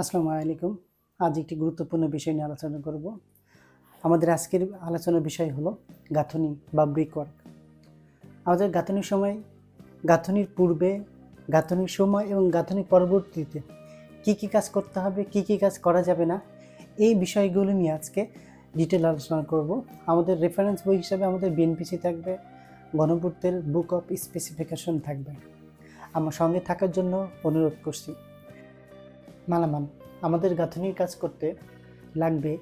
আসসালামু আলাইকুম। আজ একটি গুরুত্বপূর্ণ বিষয় নিয়ে আলোচনা করব। আমাদের আজকের আলোচনার বিষয় হলো গাঁথনি বা ব্রিক ওয়ার্ক আমাদের গাঁথনির সময়, গাঁথনির পূর্বে, গাঁথনির সময় এবং গাঁথনির পরবর্তীতে কি কি কাজ করতে হবে, কি কি কাজ করা যাবে না, এই বিষয়গুলো নিয়ে আজকে ডিটেল আলোচনা করব। আমাদের রেফারেন্স বই হিসাবে আমাদের বিএনপিসি থাকবে গণপূর্তের বুক অফ স্পেসিফিকেশন থাকবে। আমার সঙ্গে থাকার জন্য অনুরোধ করছি। মালামাল। আমাদের গাঁথনির কাজ করতে লাগবে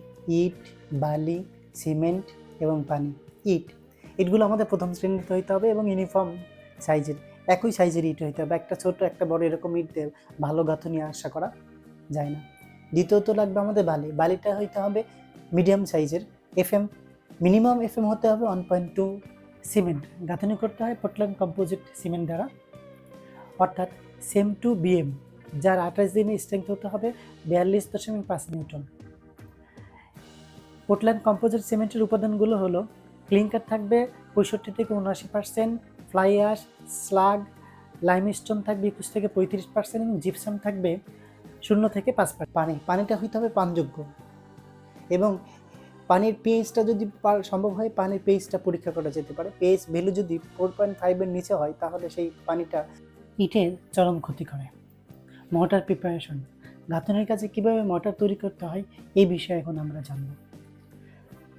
ইট, বালি, সিমেন্ট এবং পানি। ইট, ইটগুলো আমাদের প্রথম শ্রেণীতে হইতে হবে এবং ইউনিফর্ম সাইজের, একই সাইজের ইট হইতে হবে। একটা ছোট, একটা বড় এরকম ইট ভালো গাঁথনি আশা করা যায় না। দ্বিতীয়ত লাগবে আমাদের বালি। বালিটা হইতে হবে মিডিয়াম সাইজের F M minimum F M হতে হবে ওয়ান পয়েন্ট টু সিমেন্ট। গাঁথনি করতে হয় পোর্টল্যান্ড কম্পোজিট সিমেন্ট দ্বারা। অর্থাৎ সেম টু বিএম। যার আঠাশ দিনে স্ট্রেংথ হতে হবে বিয়াল্লিশ দশমিক পাঁচ নিউটন। পোর্টল্যান্ড কম্পোজিট সিমেন্টের উপাদানগুলো হলো ক্লিংকার থাকবে পঁয়ষট্টি থেকে উনআশি percent fly ash slag limestone থাকবে একুশ থেকে পঁয়ত্রিশ পার্সেন্ট এবং জিপসাম থাকবে শূন্য থেকে পাঁচ পার্সেন্ট পানি, পানিটা হইতে হবে পানযোগ্য। এবং পানির পিএইচটা যদি সম্ভব হয় পানির পিএইচটা পরীক্ষা করা যেতে পারে। পিএইচ ভ্যালু যদি ফোর পয়েন্ট ফাইভের নিচে হয়, তাহলে সেই পানিটা ইটের চরম ক্ষতি করে। Mortar preparation. গাঁথনের কাছে কীভাবে মর্টার তৈরি করতে হয়, এই বিষয়ে এখন আমরা জানব।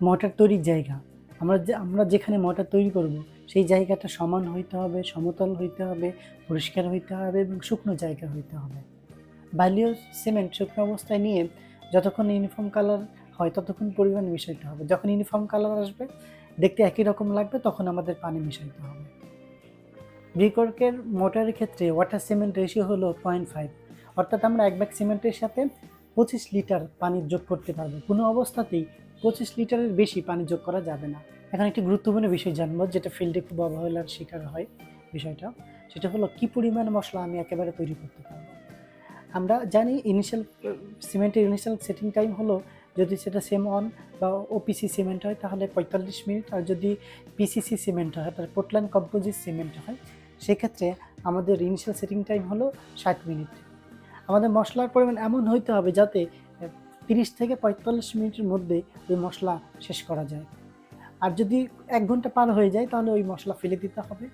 মর্টার তৈরির জায়গা। আমরা যে, আমরা যেখানে মর্টার তৈরি করব, সেই জায়গাটা সমান হইতে হবে, সমতল হইতে হবে, পরিষ্কার হইতে হবে এবং শুকনো জায়গা হইতে হবে। বালিও সিমেন্ট শুকনো অবস্থায় নিয়ে যতক্ষণ ইউনিফর্ম কালার হয়, ততক্ষণ পরিমাণ মিশাইতে হবে। যখন ইউনিফর্ম কালার আসবে, দেখতে একই রকম লাগবে, তখন আমাদের পানি মিশাইতে হবে। ব্রিকওয়ার্কের মোটরের ক্ষেত্রে ওয়াটার সিমেন্ট রেশিও হলো পয়েন্ট ফাইভ অর্থাৎ আমরা এক ব্যাগ সিমেন্টের সাথে পঁচিশ লিটার পানি যোগ করতে পারব। কোনো অবস্থাতেই পঁচিশ লিটারের বেশি পানি যোগ করা যাবে না। এখন একটি গুরুত্বপূর্ণ বিষয় জানব, যেটা ফিল্ডে খুব অবহেলার শিকার হয় বিষয়টা। সেটা হলো, কি পরিমাণ মশলা আমি একেবারে তৈরি করতে পারব? আমরা জানি ইনিশিয়াল সিমেন্টের ইনিশিয়াল সেটিং টাইম হলো, যদি সেটা সেম অন বা ওপিসি সিমেন্ট হয়, তাহলে পঁয়তাল্লিশ মিনিট, আর যদি পিসিসি সিমেন্ট হয়, অর্থাৎ পোর্টল্যান্ড কম্পোজিট সিমেন্ট হয় সেক্ষেত্রে আমাদের ইনিশিয়াল সেটিং টাইম হলো ষাট মিনিট। আমাদের মশলার পরিমাণ এমন হইতে হবে যাতে তিরিশ থেকে পঁয়তাল্লিশ মিনিটের মধ্যে ওই মশলা শেষ করা যায়। আর যদি এক ঘণ্টা পার হয়ে যায়, তাহলে ওই মশলা ফেলে দিতে হবে।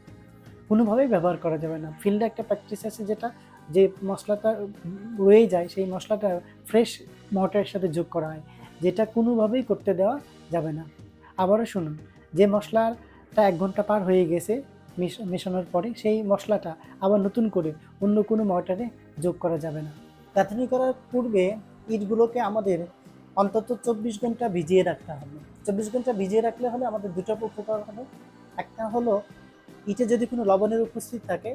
কোনোভাবেই ব্যবহার করা যাবে না। ফিল্ডে একটা প্র্যাকটিস আছে যেটা, যে মশলাটা রয়ে যায়, সেই মশলাটা ফ্রেশ মটরের সাথে যোগ করা হয়। যেটা কোনোভাবেই করতে দেওয়া যাবে না। আবারও শুনুন, যে মশলাটা এক ঘণ্টা পার হয়ে গেছে মেশানোর পরে সেই মশলাটা আবার নতুন করে অন্য কোনো মর্টারে যোগ করা যাবে না। গাঁথনি করার পূর্বে ইটগুলোকে আমাদের অন্তত চব্বিশ ঘণ্টা ভিজিয়ে রাখতে হবে। চব্বিশ ঘণ্টা ভিজিয়ে রাখলে হলে আমাদের দুটো উপকার হবে। একটা হলো ইটে যদি কোনো লবণের উপস্থিত থাকে,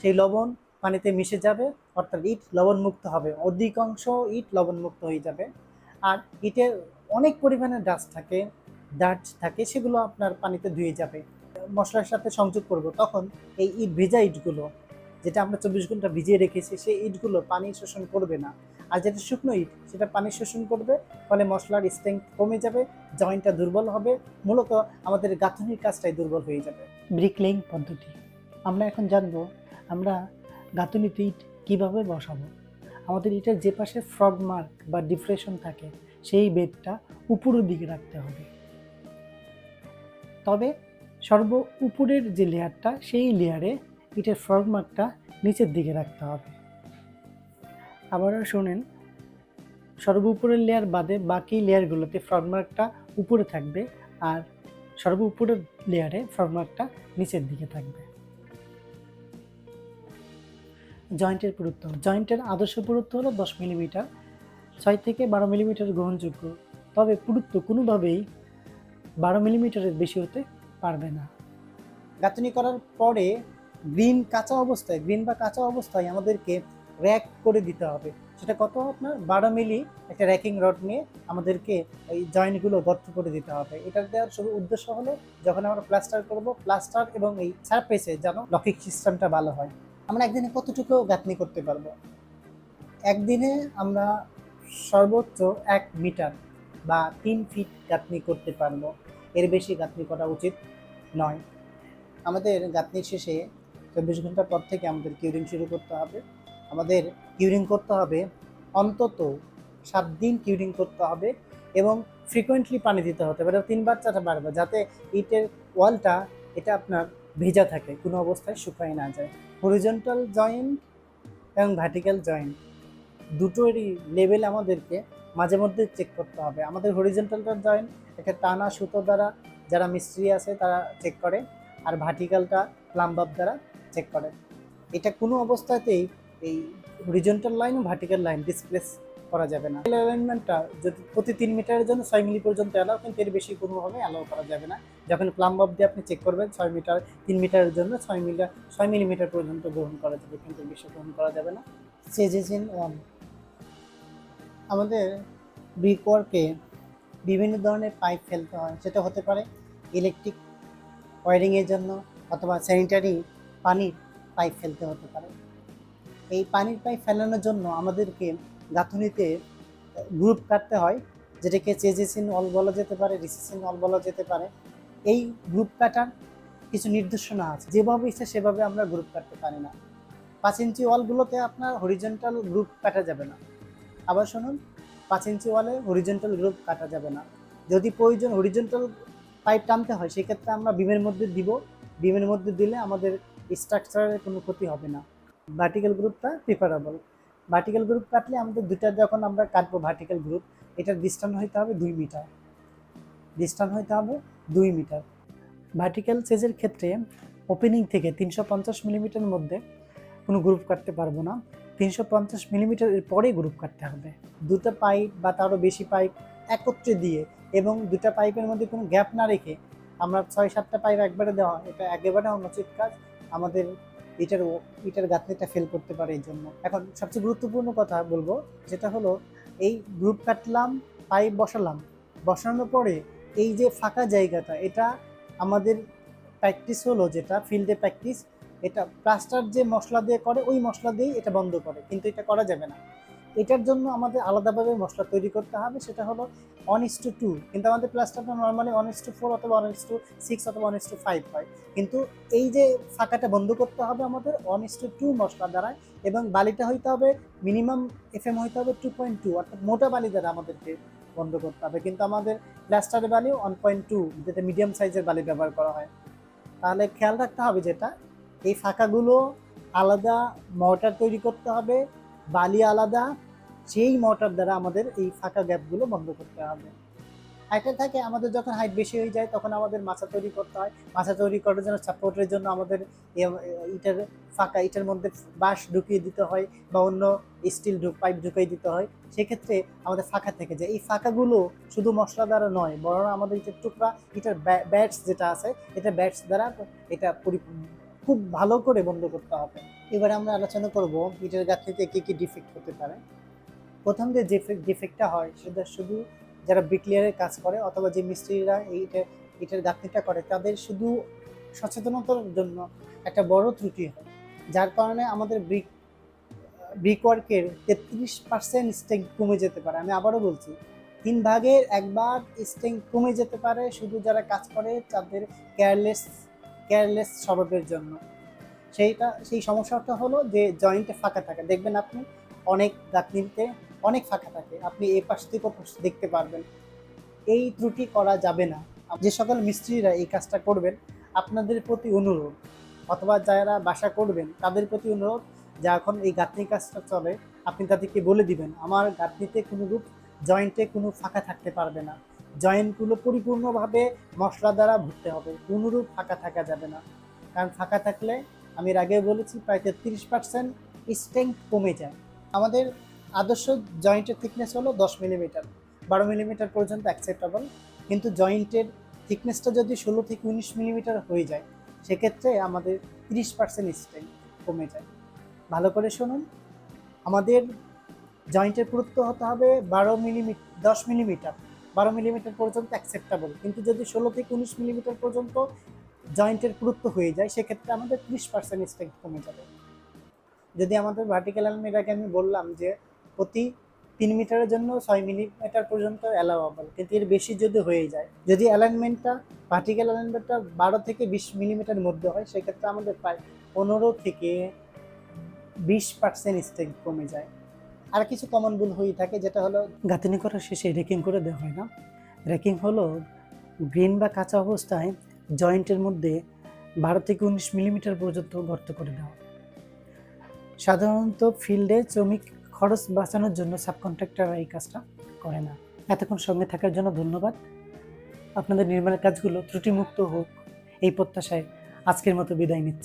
সেই লবণ পানিতে মিশে যাবে, অর্থাৎ ইট লবণমুক্ত হবে। অধিকাংশ ইট লবণমুক্ত হয়ে যাবে। আর ইটে অনেক পরিমাণে ডাস্ট থাকে ডাট থাকে, সেগুলো আপনার পানিতে ধুয়ে যাবে। মশলার সাথে সংযোগ করব, তখন এই ইট ভেজা ইটগুলো, যেটা আমরা চব্বিশ ঘণ্টা ভিজিয়ে রেখেছি, সেই ইটগুলো পানি শোষণ করবে না। আর যেটা শুকনো ইট, সেটা পানি শোষণ করবে, ফলে মশলার স্ট্রেংথ কমে যাবে জয়েন্টটা দুর্বল হবে, মূলত আমাদের গাঁথনির কাজটাই দুর্বল হয়ে যাবে। ব্রিকলেইং পদ্ধতি। আমরা এখন জানব, আমরা গাঁথনিতে ইট কীভাবে বসাবো? আমাদের ইটের যে পাশে ফ্রগ মার্ক বা ডিপ্রেশন থাকে, সেই বেডটা উপরের দিকে রাখতে হবে। তবে সর্ব উপরের যে লেয়ারটা, সেই লেয়ারে ইটের ফ্রগমার্কটা নিচের দিকে রাখতে হবে। আবারও শোনেন, সর্ব উপরের লেয়ার বাদে বাকি লেয়ারগুলোতে ফ্রগ মার্কটা উপরে থাকবে আর সর্ব উপরের লেয়ারে ফ্রগ মার্কটা নিচের দিকে থাকবে। জয়েন্টের পুরুত্ব, জয়েন্টের আদর্শ পুরুত্ব হলো দশ মিলিমিটার, ছয় থেকে বারো মিলিমিটার গ্রহণযোগ্য। তবে পুরুত্ব কোনোভাবেই বারো মিলিমিটারের বেশি হতে পারবে না। গাঁথনি করার পরে গ্রিন কাঁচা অবস্থায়, গ্রিন বা কাঁচা অবস্থায় আমাদেরকে র্যাক করে দিতে হবে। সেটা কত আপনার? বারো মিলি একটা র্যাকিং রড নিয়ে আমাদেরকে এই জয়েন্টগুলো গর্ত করে দিতে হবে। এটা দেওয়ার শুধু উদ্দেশ্য হলো, যখন আমরা প্লাস্টার করব, প্লাস্টার এবং এই সারফেসে যেন লকিং সিস্টেমটা ভালো হয়। আমরা একদিনে কতটুকু গাঁথনি করতে পারব? একদিনে আমরা সর্বোচ্চ এক মিটার বা তিন ফিট গাঁথনি করতে পারব। এর বেশি গাঁথনি করা উচিত নয়। আমাদের গাঁথনির শেষে চব্বিশ ঘণ্টা পর থেকে আমাদের কিউরিং শুরু করতে হবে। আমাদের কিউরিং করতে হবে, অন্তত সাত দিন কিউরিং করতে হবে এবং ফ্রিকোয়েন্টলি পানি দিতে হতে পারে তিনবার, চারবার বার যাতে ইটের ওয়ালটা, এটা আপনার ভেজা থাকে, কোনো অবস্থায় শুকায় না যায়। হরিজন্টাল জয়েন্ট এবং ভার্টিক্যাল জয়েন্ট দুটোরই লেভেল আমাদেরকে মাঝে মধ্যে চেক করতে হবে। আমাদের হরিজন্টালটা জয়েন্ট একটা টানা সুতো দ্বারা যারা মিস্ত্রি আছে তারা চেক করে, আর ভার্টিক্যালটা প্লাম্বাব দ্বারা চেক করে। এটা কোনো অবস্থাতেই এই হরিজন্টাল লাইন ও ভার্টিক্যাল লাইন ডিসপ্লেস করা যাবে না। অ্যালাইনমেন্টটা যদি প্রতি তিন মিটারের জন্য ছয় মিলি পর্যন্ত অ্যালাউ কিন্তু এর বেশি কোনোভাবে অ্যালাউ করা যাবে না। যখন প্লাম্বাব দিয়ে আপনি চেক করবেন, ছয় মিটার তিন মিটারের জন্য ছয় মিটার ছয় মিলিমিটার পর্যন্ত গ্রহণ করা যাবে, কিন্তু বেশি গ্রহণ করা যাবে না। ওয়ান আমাদের ব্রিক ওয়ার্কে বিভিন্ন ধরনের পাইপ ফেলতে হয়। সেটা হতে পারে ইলেকট্রিক ওয়ারিংয়ের জন্য অথবা স্যানিটারি পানির পাইপ ফেলতে হতে পারে। এই পানির পাইপ ফেলানোর জন্য আমাদেরকে গাঁথনিতে গ্রুপ কাটতে হয়, যেটাকে চেজেসিন অল বলা যেতে পারে, রিসেসিন অল বলা যেতে পারে। এই গ্রুপ কাটার কিছু নির্দেশনা আছে। যেভাবে ইচ্ছে সেভাবে আমরা গ্রুপ কাটতে পারি না। পাঁচ ইঞ্চি ওয়ালগুলোতে আপনার হরিজেন্টাল গ্রুপ কাটা যাবে না। আবার শুনুন, পাঁচ ইঞ্চি ওয়ালে হরিজেন্টাল গ্রুপ কাটা যাবে না। যদি প্রয়োজন হরিজেন্টাল পাইপ টানতে হয়, সেক্ষেত্রে আমরা বিমের মধ্যে দিব। বিমের মধ্যে দিলে আমাদের স্ট্রাকচারের কোনো ক্ষতি হবে না। ভার্টিক্যাল গ্রুপটা প্রিফারেবল ভার্টিক্যাল গ্রুপ কাটলে আমাদের দুটা যখন আমরা কাটবো ভার্টিক্যাল গ্রুপ এটার ডিস্টান্স হইতে হবে দুই মিটার ডিস্টান্স হইতে হবে দুই মিটার ভার্টিক্যাল সেজের ক্ষেত্রে ওপেনিং থেকে তিনশো পঞ্চাশ মিলিমিটারের মধ্যে কোনো গ্রুপ কাটতে পারব না। তিনশো পঞ্চাশ মিলিমিটারের পরে গ্রুপ কাটতে হবে। দুটো পাইপ বা তারও বেশি পাইপ একত্রে দিয়ে এবং দুটা পাইপের মধ্যে কোনো গ্যাপ না রেখে আমরা ছয় সাতটা পাইপ একবারে দেওয়া এটা একেবারে অনুচিত কাজ। আমাদের এটার এটার গাঁথনিটা ফেল করতে পারে এই জন্য। এখন সবচেয়ে গুরুত্বপূর্ণ কথা বলব যেটা হলো, এই গ্রুপ কাটলাম, পাইপ বসালাম, বসানোর পরে এই যে ফাঁকা জায়গাটা, এটা আমাদের প্র্যাকটিস হলো যেটা ফিল্ডে প্র্যাকটিস এটা প্লাস্টার যে মশলা দিয়ে করে, ওই মশলা দিয়েই এটা বন্ধ করে, কিন্তু এটা করা যাবে না। এটার জন্য আমাদের আলাদাভাবে মশলা তৈরি করতে হবে, সেটা হলো ওয়ান ইস টু টু কিন্তু আমাদের প্লাস্টারটা normally one is to four অথবা ওয়ান ইস টু সিক্স অথবা ওয়ান ইস টু ফাইভ হয়। কিন্তু এই যে ফাঁকাটা বন্ধ করতে হবে আমাদের ওয়ান ইস টু টু মশলা দ্বারা, এবং বালিটা হইতে হবে মিনিমাম এফ এম হইতে হবে টু পয়েন্ট টু অর্থাৎ মোটা বালি দ্বারা আমাদেরকে বন্ধ করতে হবে। কিন্তু আমাদের প্লাস্টারের বালি ওয়ান পয়েন্ট টু যেটা মিডিয়াম সাইজের বালি ব্যবহার করা হয়। তাহলে খেয়াল রাখতে হবে যেটা এই ফাঁকাগুলো আলাদা মর্টার তৈরি করতে হবে, বালি আলাদা, সেই মর্টার দ্বারা আমাদের এই ফাঁকা গ্যাপগুলো বন্ধ করতে হবে। হাইটে থাকে আমাদের যখন হাইট বেশি হয়ে যায় তখন আমাদের মাছা তৈরি করতে হয়। মাছা তৈরি করার জন্য সাপোর্টের জন্য আমাদের ইটার ফাঁকা ইটার মধ্যে বাঁশ ঢুকিয়ে দিতে হয় বা অন্য স্টিল ঢুক, পাইপ ঢুকিয়ে দিতে হয়। সেক্ষেত্রে আমাদের ফাঁকা থেকে যায়। এই ফাঁকাগুলো শুধু মশলা দ্বারা নয়, বরং আমাদের ইটের টুকরা ইটার ব্যাটস যেটা আছে, এটা ব্যাটস দ্বারা এটা খুব ভালো করে বন্ধ করতে হবে। এবারে আমরা আলোচনা করব ইটের গাঁথনিতে কী কী ডিফেক্ট হতে পারে। প্রথম যে ডিফেক্টটা হয় সেটা শুধু যারা ব্রিকলিয়ারের কাজ করে অথবা যে মিস্ত্রিরা এই ইটের ইটের গাঁথনিটা করে, তাদের শুধু সচেতনতার জন্য একটা বড় ত্রুটি হয়। যার কারণে আমাদের ব্রিক ব্রিক ওয়ার্কের তেত্রিশ পার্সেন্ট স্ট্রেংথ কমে যেতে পারে। আমি আবারও বলছি, তিন ভাগের একবার স্ট্রেংথ কমে যেতে পারে শুধু যারা কাজ করে, তাদের কেয়ারলেস কেয়ারলেস স্বভাবের জন্য। সেইটা, সেই সমস্যাটা হলো যে জয়েন্টে ফাঁকা থাকে। দেখবেন আপনি অনেক গাঁথনিতে অনেক ফাঁকা থাকে। আপনি এ পাশ থেকে দেখতে পারবেন। এই ত্রুটি করা যাবে না। যে সকল মিস্ত্রিরা এই কাজটা করবেন, আপনাদের প্রতি অনুরোধ, অথবা যারা বাসা করবেন, তাদের প্রতি অনুরোধ যা এখন এই গাঁথনি কাজটা চলে, আপনি তাদেরকে বলে দিবেন, আমার গাঁথনিতে কোনো রূপ জয়েন্টে কোনো ফাঁকা থাকতে পারবে না। জয়েন্টগুলো পরিপূর্ণভাবে মশলা দ্বারা ভরতে হবে। কোনোরূপ ফাঁকা থাকা যাবে না। কারণ ফাঁকা থাকলে, আমি আগে বলেছি, প্রায় তেত্রিশ পার্সেন্ট স্ট্রেংথ কমে যায়। আমাদের আদর্শ জয়েন্টের থিকনেস হলো দশ মিলিমিটার বারো মিলিমিটার পর্যন্ত অ্যাকসেপ্টেবল কিন্তু জয়েন্টের থিকনেসটা যদি ষোলো থেকে উনিশ মিলিমিটার হয়ে যায়, সেক্ষেত্রে আমাদের তিরিশ পার্সেন্ট স্ট্রেংথ কমে যায়। ভালো করে শুনুন। আমাদের জয়েন্টের পুরুত্ব হতে হবে বারো মিলিমিটার দশ মিলিমিটার বারো মিলিমিটার পর্যন্ত অ্যাকসেপ্টেবল কিন্তু যদি ষোলো থেকে উনিশ মিলিমিটার পর্যন্ত জয়েন্টের পুরুত্ব হয়ে যায়, সেক্ষেত্রে আমাদের ত্রিশ পার্সেন্ট স্ট্রেংথ কমে যাবে। যদি আমাদের ভার্টিক্যাল আগে আমি বললাম যে প্রতি তিন মিটারের জন্য ছয় মিলিমিটার পর্যন্ত অ্যালাওয়াবল কিন্তু এর বেশি যদি হয়ে যায়, যদি অ্যালাইনমেন্টটা ভার্টিক্যাল অ্যালাইনমেন্টটা বারো থেকে বিশ মিলিমিটার মধ্যে হয়, সেক্ষেত্রে আমাদের প্রায় পনেরো থেকে বিশ পার্সেন্ট স্ট্রেংথ কমে যায়। আর কিছু কমন ভুল হয়ে থাকে, যেটা হলো গাঁথনি করার শেষে রেকিং করে দেওয়া হয় না। রেকিং হলো গ্রিন বা কাঁচা অবস্থায় জয়েন্টের মধ্যে বারো থেকে উনিশ মিলিমিটার পর্যন্ত গর্ত করে দেওয়া সাধারণত ফিল্ডে শ্রমিক খরচ বাঁচানোর জন্য সাবকন্ট্রাক্টররা এই কাজটা করে না। এতক্ষণ সঙ্গে থাকার জন্য ধন্যবাদ। আপনাদের নির্মাণের কাজগুলো ত্রুটিমুক্ত হোক, এই প্রত্যাশায় আজকের মতো বিদায় নিচ্ছি।